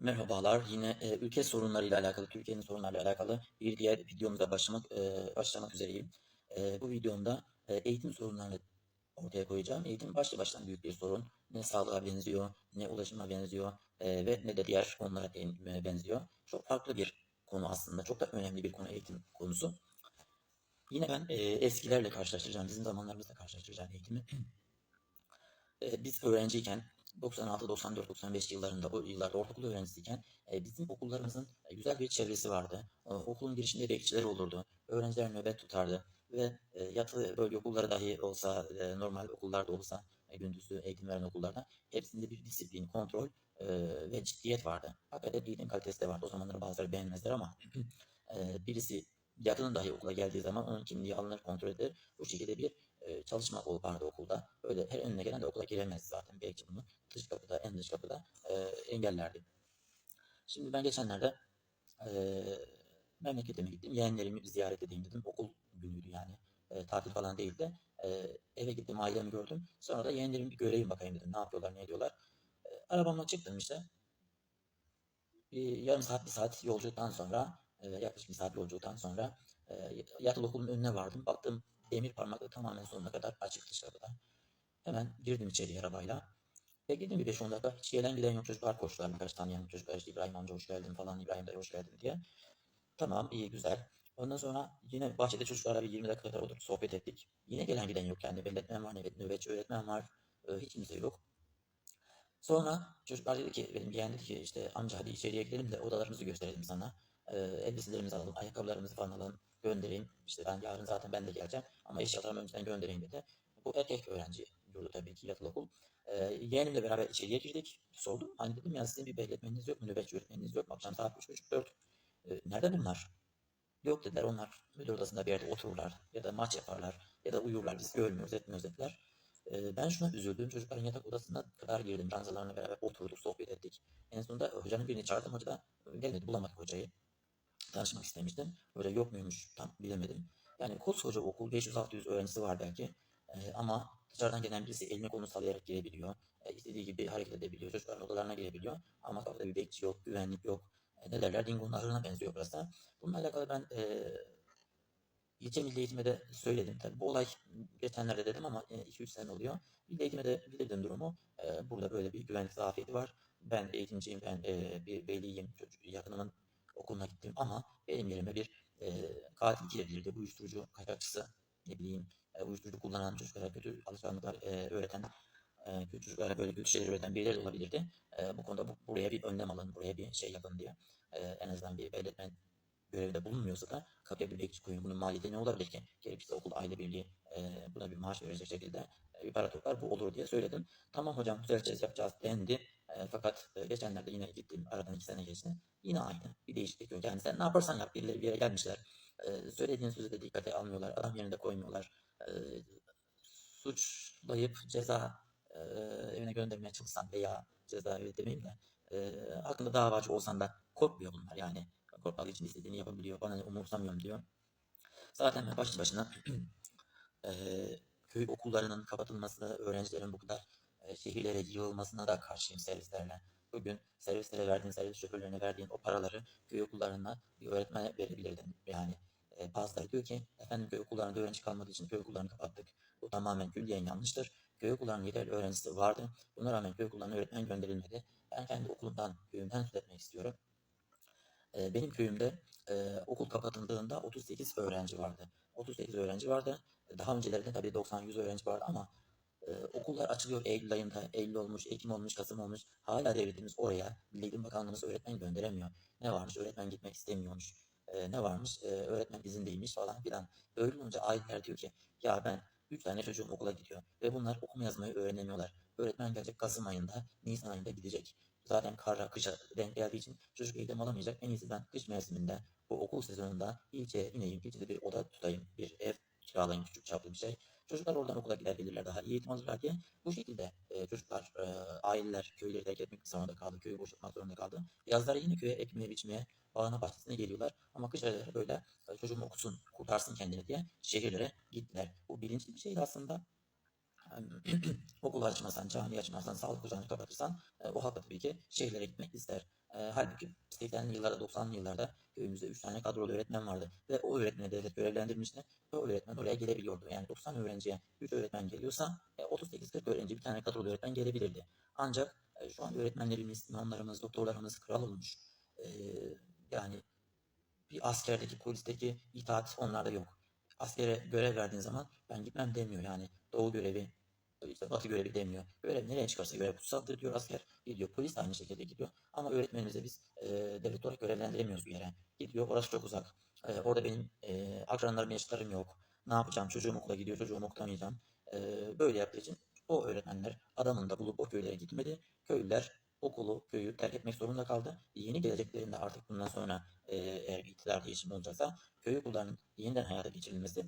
Merhabalar. Yine e, ülke sorunlarıyla alakalı, Türkiye'nin sorunlarıyla alakalı bir diğer videomuza başlamak e, başlamak üzereyim. E, bu videomda e, eğitim sorunlarını ortaya koyacağım. Eğitim başlı başına büyük bir sorun. Ne sağlığa benziyor, ne ulaşıma benziyor e, ve ne de diğer konulara en- benziyor. Çok farklı bir konu aslında. Çok da önemli bir konu eğitim konusu. Yine ben e, eskilerle karşılaştıracağım, bizim zamanlarımızla karşılaştıracağım eğitimi. E, biz öğrenciyken 96, 94, 95 yıllarında o yıllarda ortaokul öğrencisiyken e, bizim okullarımızın e, güzel bir çevresi vardı. E, okulun girişinde bekçiler olurdu. Öğrenciler nöbet tutardı ve e, yatılı bölge okulları dahi olsa e, normal okullarda olsa e, gündüzü eğitim veren okullarda hepsinde bir disiplin, kontrol e, ve ciddiyet vardı. Hakikaten eğitim kalitesi de vardı. O zamanları bazıları beğenmezler ama e, birisi yakının dahi okula geldiği zaman onun kimliği alınır, kontrol edilir. Bu şekilde bir e, çalışma vardı okulda. Öyle her önüne gelen de okula giremez zaten. Belki bunu dış kapıda, en dış kapıda e, engellerdi. Şimdi ben geçenlerde e, memleketime gittim. Yeğenlerimi ziyaret edeyim dedim. Okul günüydü yani. E, tatil falan değildi. E, eve gittim, ailemi gördüm. Sonra da yeğenlerimi bir göreyim bakayım dedim. Ne yapıyorlar, ne ediyorlar. E, arabamla çıktım işte. Bir yarım saat, bir saat yolculuktan sonra, e, yaklaşık bir saat yolculuktan sonra e, yatılı okulun önüne vardım. Baktım demir parmakla tamamen sonuna kadar açık dış kapıda. Hemen girdim içeri arabayla. Bekledim bir 5-10 dakika. Hiç gelen giden yok çocuklar koştular. Birkaç tanıyan çocuklar işte İbrahim amca hoş geldin falan, İbrahim dayı hoş geldin diye. Tamam iyi güzel. Ondan sonra yine bahçede çocuklarla bir 20 dakika kadar oturup sohbet ettik. Yine gelen giden yok yani. Belletmen var, nöbet, nöbetçi öğretmen var. E, hiç kimse yok. Sonra çocuklar dedi ki, benim yeğen dedi ki işte amca hadi içeriye gidelim de odalarımızı gösterelim sana. Ee, elbiselerimizi alalım, ayakkabılarımızı falan alalım, göndereyim. İşte ben yarın zaten ben de geleceğim ama eşyalarımı önceden göndereyim dedi. Bu erkek öğrenci yurdu tabii ki yatılı okul. Ee, yeğenimle beraber içeriye girdik. Sordum. Hani dedim ya sizin bir belletmeniz yok mu? Nöbetçi öğretmeniniz yok mu? Akşam saat 3.30-4. Ee, nerede bunlar? Yok dediler onlar müdür odasında bir yerde otururlar ya da maç yaparlar ya da uyurlar biz görmüyoruz etmiyoruz dediler. Ee, ben şuna üzüldüm çocukların yatak odasına kadar girdim ranzalarla beraber oturduk sohbet ettik. En sonunda hocanın birini çağırdım hoca da gelmedi bulamadık hocayı. Tanışmak istemiştim. Hoca yok muymuş tam bilemedim. Yani koskoca okul 500-600 öğrencisi var belki. Ee, ama dışarıdan gelen birisi elini kolunu sallayarak girebiliyor. Ee, istediği gibi hareket edebiliyor. Çocukların odalarına girebiliyor. Ama kapıda bir bekçi yok, güvenlik yok. Ee, ne derler? Dingo'nun ahırına benziyor burası. Bununla alakalı ben e, İlçe Milli Eğitim'e de söyledim. Tabii bu olay geçenlerde dedim ama 2-3 sene oluyor. Milli Eğitim'e de bildirdim durumu. E, Burada böyle bir güvenlik zafiyeti var. Ben eğitimciyim, ben e, bir veliyim, yakınımın okuluna gittim ama benim yerime bir e, katil girebilirdi. Bu uyuşturucu kaçakçısı, ne bileyim, e, uyuşturucu kullanan çocuklara kötü alışkanlıklar e, öğreten, e, kötü çocuklara böyle kötü şeyler öğreten birileri olabilirdi. E, bu konuda bu, buraya bir önlem alın, buraya bir şey yapın diye. E, en azından bir belirtmen görevde bulunmuyorsa da kapıya bir bekçi koyun. Bunun maliyeti ne olabilir ki? Gerekirse okul aile birliği e, buna bir maaş verecek şekilde e, bir para toplar. Bu olur diye söyledim. Tamam hocam düzelteceğiz yapacağız dendi. E, fakat e, geçenlerde yine gittim. Aradan iki sene geçti. Yine aynı. Bir değişiklik yok. Yani sen ne yaparsan yap. Birileri bir yere gelmişler. E, söylediğin sözü de dikkate almıyorlar. Adam yerine koymuyorlar. E, suçlayıp ceza e, evine göndermeye çalışsan veya ceza öyle demeyeyim de e, hakkında davacı olsan da korkmuyor bunlar yani. Korkmadığı için istediğini yapabiliyor. Bana umursamıyorum diyor. Zaten başlı başına eee, köy okullarının kapatılması, öğrencilerin bu kadar eee, şehirlere yığılmasına da karşıyım servislerle. Bugün servislere verdiğin, servis şoförlerine verdiğin o paraları köy okullarına bir öğretmene verebilirdin. Yani eee bazıları diyor ki efendim köy okullarında öğrenci kalmadığı için köy okullarını kapattık. Bu tamamen külliyen yanlıştır. Köy okullarının yeterli öğrencisi vardı. Buna rağmen köy okullarına öğretmen gönderilmedi. Ben kendi okulumdan, köyümden söz etmek istiyorum. Eee, benim köyümde eee, okul kapatıldığında 38 öğrenci vardı. 38 öğrenci vardı. Daha öncelerinde tabii 90-100 öğrenci vardı ama eee, okullar açılıyor Eylül ayında. Eylül olmuş, Ekim olmuş, Kasım olmuş. Hala devletimiz oraya, Milli Bakanlığımız öğretmen gönderemiyor. Ne varmış? Öğretmen gitmek istemiyormuş. Eee, ne varmış? Eee, öğretmen izindeymiş falan filan. Öyle olunca aileler diyor ki ya ben 3 tane çocuğum okula gidiyor ve bunlar okuma yazmayı öğrenemiyorlar. Öğretmen gelecek Kasım ayında, Nisan ayında gidecek. Zaten kara, kışa denk geldiği için çocuk eğitim alamayacak. En iyisi ben kış mevsiminde bu okul sezonunda ilçeye ineyim, ilçede bir oda tutayım, bir ev kiralayayım küçük çaplı bir şey. Çocuklar oradan okula gider gelirler daha iyi eğitim alırlar diye. Bu şekilde e, çocuklar, e, aileler köyleri terk etmek zorunda kaldı, köyü boşaltmak zorunda kaldı. Yazları yine köye ekmeye biçmeye, bağına bahçesine geliyorlar. Ama kış ayları böyle e, çocuğum okusun, kurtarsın kendini diye şehirlere gittiler. Bu bilinçli bir şeydi aslında. okul açmasan, cami açmasan, sağlık ocağını kapatırsan e, o halk tabii ki şehirlere gitmek ister. E, halbuki 80'li yıllarda 90'lı yıllarda köyümüzde 3 tane kadrolu öğretmen vardı. Ve o öğretmeni devlet görevlendirmişti. O öğretmen oraya gelebiliyordu. Yani 90 öğrenciye 3 öğretmen geliyorsa e, 38-40 öğrenci bir tane kadrolu öğretmen gelebilirdi. Ancak e, şu an öğretmenlerimiz, imamlarımız, doktorlarımız kral olmuş. E, yani bir askerdeki, polisteki itaat onlarda yok. Askere görev verdiğin zaman ben gitmem demiyor yani. Doğu görevi, işte batı görevi demiyor. Görev nereye çıkarsa görev kutsaldır diyor asker. Gidiyor. Polis aynı şekilde gidiyor. Ama öğretmenimize biz e, devlet olarak görevlendiremiyoruz bir yere. Gidiyor. Orası çok uzak. E, orada benim e, akranlarım, yaşlarım yok. Ne yapacağım? Çocuğum okula gidiyor. Çocuğumu okutamayacağım. E, böyle yaptığı için o öğretmenler adamını bulup o köylere gitmedi. Köylüler okulu, köyü terk etmek zorunda kaldı. Yeni geleceklerinde artık bundan sonra e, eğer iktidar değişimi olacaksa köy okullarının yeniden hayata geçirilmesi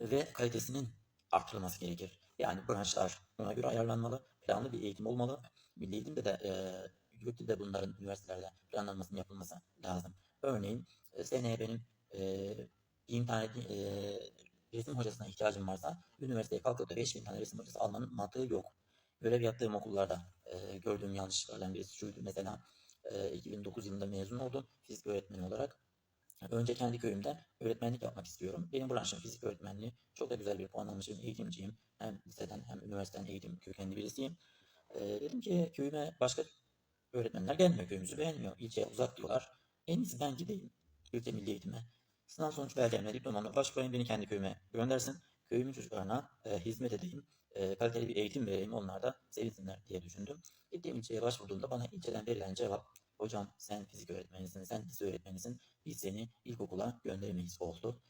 ve kalitesinin artırılması gerekir. Yani branşlar ona göre ayarlanmalı, planlı bir eğitim olmalı. Milli eğitimde de e, da bunların üniversitelerde planlanmasının yapılması lazım. Örneğin e, seneye benim e, bin tane e, resim hocasına ihtiyacım varsa üniversiteye kalkıp da 5000 tane resim hocası almanın mantığı yok. Görev yaptığım okullarda e, gördüğüm yanlışlıklardan birisi şuydu. Mesela e, 2009 yılında mezun oldum fizik öğretmeni olarak. Önce kendi köyümde öğretmenlik yapmak istiyorum. Benim branşım fizik öğretmenliği. Çok da güzel bir puan almışım. Eğitimciyim. Hem liseden hem üniversiteden eğitim kökenli birisiyim. E, dedim ki köyüme başka öğretmenler gelmiyor. Köyümüzü beğenmiyor. İlçeye uzak diyorlar. En iyisi ben gideyim ülke milli eğitime. Sınav sonuç belgemle diplomamla başvurayım beni kendi köyüme göndersin. Köyümün çocuklarına e, hizmet edeyim. E, kaliteli bir eğitim vereyim. Onlar da sevinsinler diye düşündüm. Gittiğim ilçeye başvurduğumda bana ilçeden verilen cevap Hocam sen fizik öğretmenisin, sen lise öğretmenisin. Biz seni ilkokula gönderemeyiz oldu.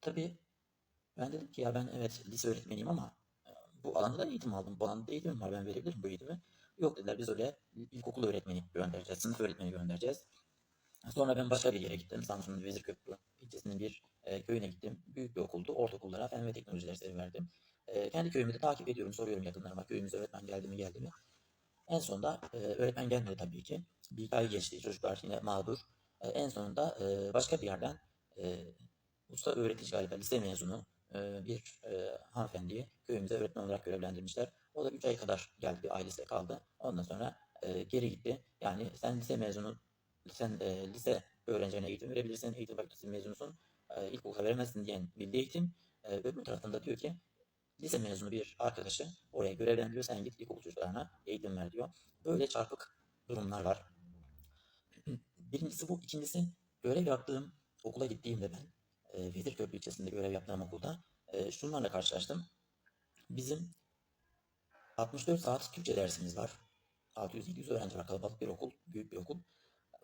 Tabii ben dedim ki ya ben evet lise öğretmeniyim ama e, bu alanda da eğitim aldım. Bu alanda da eğitimim var. Ben verebilirim bu eğitimi. Yok dediler biz öyle ilkokul öğretmeni göndereceğiz. Sınıf öğretmeni göndereceğiz. Sonra ben başka bir yere gittim. Samsun'un Vezirköprü ilçesinin bir e, köyüne gittim. Büyük bir okuldu. Ortaokullara fen ve teknoloji dersleri verdim. E, kendi köyümü de takip ediyorum. Soruyorum yakınlarıma. Köyümüze öğretmen geldi mi geldi mi? En sonunda e, öğretmen gelmedi tabii ki. Bir ay geçti. Çocuklar yine mağdur. E, en sonunda e, başka bir yerden e, usta öğretici galiba lise mezunu e, bir e, hanımefendiyi köyümüze öğretmen olarak görevlendirmişler. O da 3 ay kadar geldi bir ailesiyle kaldı. Ondan sonra e, geri gitti. Yani sen lise mezunu sen e, lise öğrencilerine eğitim verebilirsin. Eğitim fakültesi mezunusun. E, ilkokula veremezsin diyen milli eğitim. E, öbür taraftan da diyor ki lise mezunu bir arkadaşı oraya görevlendiriyor. Sen git ilkokul çocuklarına eğitim ver diyor. Böyle çarpık durumlar var. Birincisi bu. ikincisi görev yaptığım okula gittiğimde ben e, Vezirköprü ilçesinde görev yaptığım okulda e, şunlarla karşılaştım. Bizim 64 saat Türkçe dersimiz var. 600-700 öğrenci var. Kalabalık bir okul, büyük bir okul.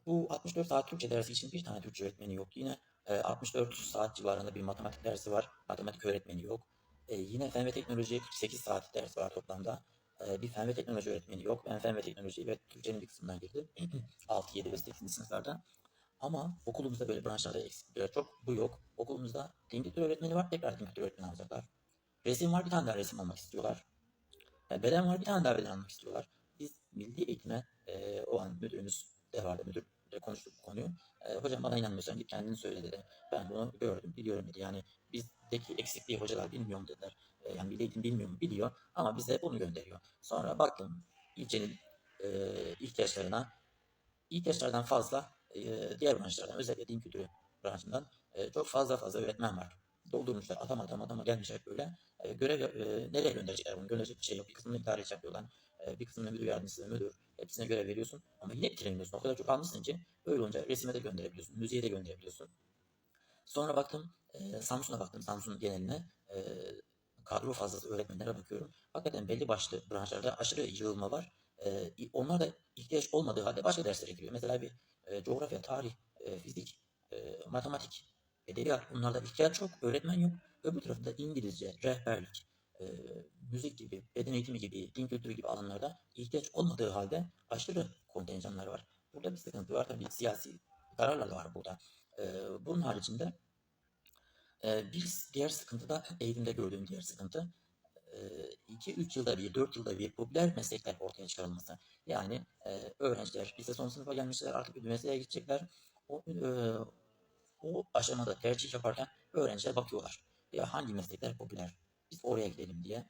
Bu 64 saat Türkçe dersi için bir tane Türkçe öğretmeni yok. Yine e, 64 saat civarında bir matematik dersi var. Matematik öğretmeni yok. E, yine fen ve teknoloji 48 saat ders var toplamda. E, bir fen ve teknoloji öğretmeni yok. Ben fen ve teknoloji ve Türkçenin bir kısmından girdim. 6, 7 ve 8. sınıflarda. Ama okulumuzda böyle branşlarda eksiklikler çok. Bu yok. Okulumuzda din kültürü öğretmeni var. Tekrar din kültürü öğretmeni alacaklar. Resim var. Bir tane daha resim almak istiyorlar. E, beden var. Bir tane daha beden almak istiyorlar. Biz milli eğitime e, o an müdürümüz de vardı. Müdür de konuştuk bu konuyu. E, hocam bana inanmıyorsan git kendin söyle dedi. Ben bunu gördüm, biliyorum dedi. Yani bizdeki eksikliği hocalar bilmiyor mu dediler. Yani eğitim bilmiyor mu? Biliyor. Ama bize bunu gönderiyor. Sonra baktım ilçenin e, ihtiyaçlarına ihtiyaçlardan fazla e, diğer branşlardan özellikle din kültürü branşından e, çok fazla fazla öğretmen var. Doldurmuşlar adam adam adama gelmişler böyle. E, görev e, nereye gönderecekler bunu? Gönderecek bir şey yok. Bir kısmını idare yapıyorlar. E, bir kısmını müdür yardımcısı, müdür. Hepsine görev veriyorsun. Ama yine bitiremiyorsun. O kadar çok almışsın ki öyle olunca resime de gönderebiliyorsun. Müziğe de gönderebiliyorsun. Sonra baktım e, Samsun'a baktım. Samsun geneline e, kadro fazlası öğretmenlere bakıyorum. Hakikaten belli başlı branşlarda aşırı yığılma var. E, onlar da ihtiyaç olmadığı halde başka derslere giriyor. Mesela bir e, coğrafya, tarih, e, fizik, e, matematik, edebiyat bunlarda ihtiyaç çok, öğretmen yok. Öbür tarafta İngilizce, rehberlik, e, müzik gibi, beden eğitimi gibi, din kültürü gibi alanlarda ihtiyaç olmadığı halde aşırı kontenjanlar var. Burada bir sıkıntı var. Tabii siyasi kararlar var burada. E, bunun haricinde bir diğer sıkıntı da eğitimde gördüğüm diğer sıkıntı 2-3 yılda bir, 4 yılda bir popüler meslekler ortaya çıkarılması. Yani öğrenciler lise son sınıfa gelmişler artık üniversiteye gidecekler. O, e, o aşamada tercih yaparken öğrenciler bakıyorlar. Ya hangi meslekler popüler? Biz oraya gidelim diye.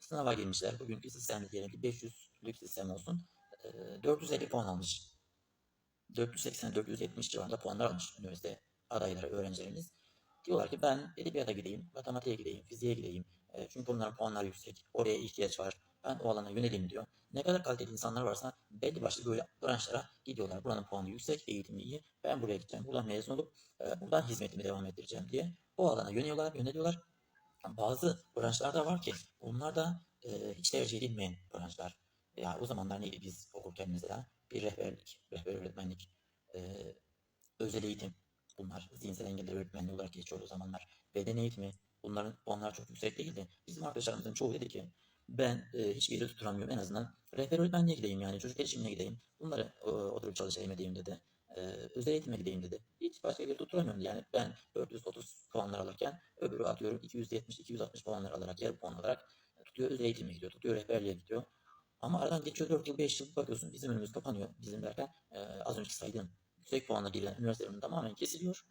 Sınava girmişler. Bugünkü sistemde diyelim ki 500'lük sistem olsun. E, 450 puan almış 480-470 civarında puanlar almış üniversite adayları, öğrencilerimiz. Diyorlar ki ben edebiyata gideyim, matematiğe gideyim, fiziğe gideyim. E, çünkü onların puanları yüksek. Oraya ihtiyaç var. Ben o alana yöneleyim diyor. Ne kadar kaliteli insanlar varsa belli başlı böyle branşlara gidiyorlar. Buranın puanı yüksek, eğitimi iyi. Ben buraya gideceğim. Buradan mezun olup e, buradan hizmetimi devam ettireceğim diye o alana yöneliyorlar, yöneliyorlar. Bazı branşlar da var ki onlar da e, hiç tercih edilmeyen branşlar. Ya o zamanlar neydi biz okurken mesela bir rehberlik, rehber öğretmenlik, e, özel eğitim bunlar zihinsel engelli öğretmenliği olarak geçiyor o zamanlar. Beden eğitimi bunların puanlar çok yüksek değildi. Bizim arkadaşlarımızın çoğu dedi ki ben e, hiçbir yere tuturamıyorum en azından rehber öğretmenliğe gideyim yani çocuk gelişimine gideyim. Bunları e, oturup çalışayım edeyim dedi. E, özel eğitime gideyim dedi. Hiç başka yere tutturamıyorum yani ben 430 puanlar alırken öbürü atıyorum 270-260 puanlar alarak yarı puan alarak tutuyor özel eğitime gidiyor, tutuyor rehberliğe gidiyor. Ama aradan geçiyor 4 yıl 5 yıl bakıyorsun bizim önümüz kapanıyor. Bizim derken e, az önceki saydığım yüksek puanla girilen üniversitelerin tamamen kesiliyor.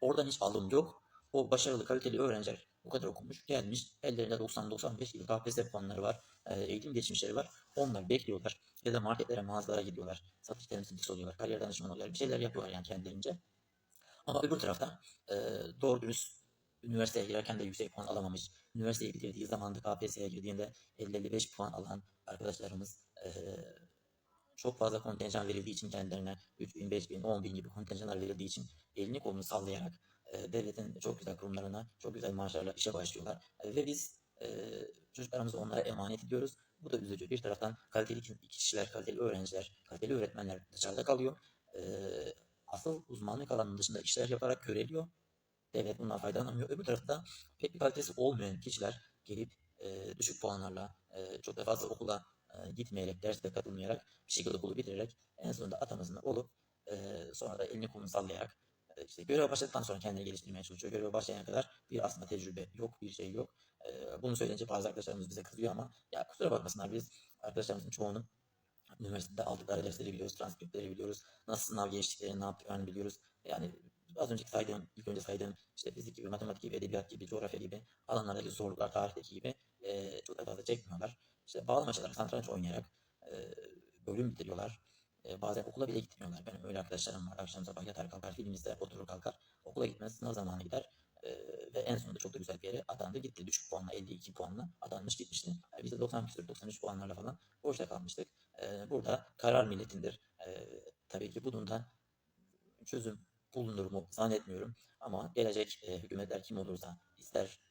Oradan hiç alım yok. O başarılı kaliteli öğrenciler bu kadar okumuş gelmiş ellerinde 90-95 yıl KPSS puanları var. e, eğitim geçmişleri var. Onlar bekliyorlar. Ya da marketlere mağazalara gidiyorlar. Satış temsilcisi oluyorlar. Kariyer danışmanı oluyorlar. Bir şeyler yapıyorlar yani kendilerince. Ama öbür tarafta e, doğru dürüst üniversiteye girerken de yüksek puan alamamış. Üniversiteye bitirdiği zaman da KPSS'ye girdiğinde 50-55 puan alan arkadaşlarımız e, çok fazla kontenjan verildiği için kendilerine 3 bin, 5 bin, 10 bin gibi kontenjanlar verildiği için elini kolunu sallayarak e, devletin çok güzel kurumlarına çok güzel maaşlarla işe başlıyorlar. E, ve biz e, çocuklarımızı onlara emanet ediyoruz. Bu da üzücü. Bir taraftan kaliteli kişiler, kaliteli öğrenciler, kaliteli öğretmenler dışarıda kalıyor. E, asıl uzmanlık alanının dışında işler yaparak köreliyor. Devlet bundan faydalanamıyor. Öbür tarafta pek bir kalitesi olmayan kişiler gelip e, düşük puanlarla e, çok da fazla okula e, gitmeyerek, derste katılmayarak bir şekilde okulu bitirerek en sonunda atamasını olup e, sonra da elini kolunu sallayarak e, işte göreve başladıktan sonra kendini geliştirmeye çalışıyor. Göreve başlayana kadar bir aslında tecrübe yok, bir şey yok. E, bunu söyleyince bazı arkadaşlarımız bize kızıyor ama ya kusura bakmasınlar biz arkadaşlarımızın çoğunun üniversitede aldıkları dersleri biliyoruz, transkriptleri biliyoruz, nasıl sınav geçtiklerini, ne yaptıklarını biliyoruz. Yani az önceki saydığım, ilk önce saydığım işte fizik gibi, matematik gibi, edebiyat gibi, coğrafya gibi alanlardaki zorluklar, tarihteki gibi e, çok da fazla çekmiyorlar. İşte bağlamaçalar, satranç oynayarak e, bölüm bitiriyorlar. E, bazen okula bile gitmiyorlar. Benim öyle arkadaşlarım var. Akşam sabah yatar kalkar, film izler, oturur kalkar. Okula gitmez, sınav zamanı gider. E, ve en sonunda çok da güzel bir yere adandı gitti. Düşük puanla, 52 puanla adanmış gitmişti. Yani biz de 90 küsur, 93 puanlarla falan boşta kalmıştık. E, burada karar milletindir. E, tabii ki bunun da çözüm bulunur mu zannetmiyorum. Ama gelecek e, hükümetler kim olursa ister e,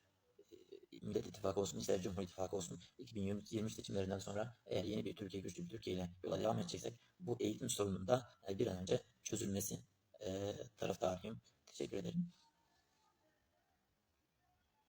Millet İttifakı olsun ister Cumhur İttifakı olsun 2023 seçimlerinden sonra eğer yeni bir Türkiye güçlü bir Türkiye ile yola devam edeceksek bu eğitim sorununda e, bir an önce çözülmesi e, taraftarıyım. Teşekkür ederim.